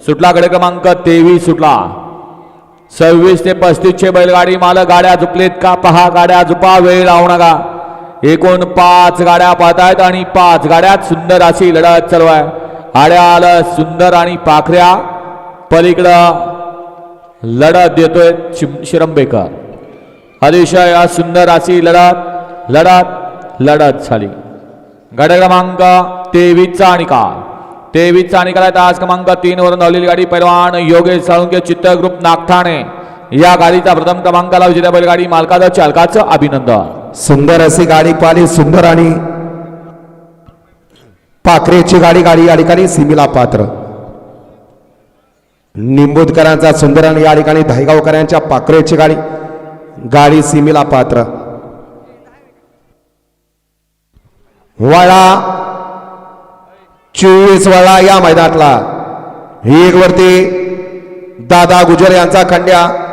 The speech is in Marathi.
सुटला गड क्रमांक तेवीस सुटला. सव्वीस ते पस्तीसचे बैलगाडी मालक गाड्या झुपलेत. का पहा गाड्या झुपा वेळ लावू नका. एकूण पाच गाड्या पाहतायत आणि पाच गाड्यात सुंदर अशी लढत चालू आहे. आड्या आलं सुंदर आणि पाखऱ्या पलीकडं लढत देतोय शिम- शिरंबेकर. अतिशय सुंदर अशी लढत लढत लढत झाली. गड क्रमांक तेवीसचा निकाल. तेवीसचा निकाल आहे आज क्रमांक तीन वरून धावलेली गाडी पैलवान योगेश साळुंके चित्त ग्रुप नागठाणे. या गाडीचा प्रथम क्रमांकाला विजेत्या बैलगाडी मालकाचं चालकाचं अभिनंदन. सुंदर अशी गाडी पाहिली सुंदर आणि पाखरेची गाडी गाडी या ठिकाणी सिमीला पात्र. निंबूतकरांचा सुंदर आणि या ठिकाणी धायगावकरांच्या पाखरेची गाडी गाडी सिमीला पात्र. वळा चोवीस वेळा या मैदानातला. एक वरती दादा गुजर यांचा खंड्या.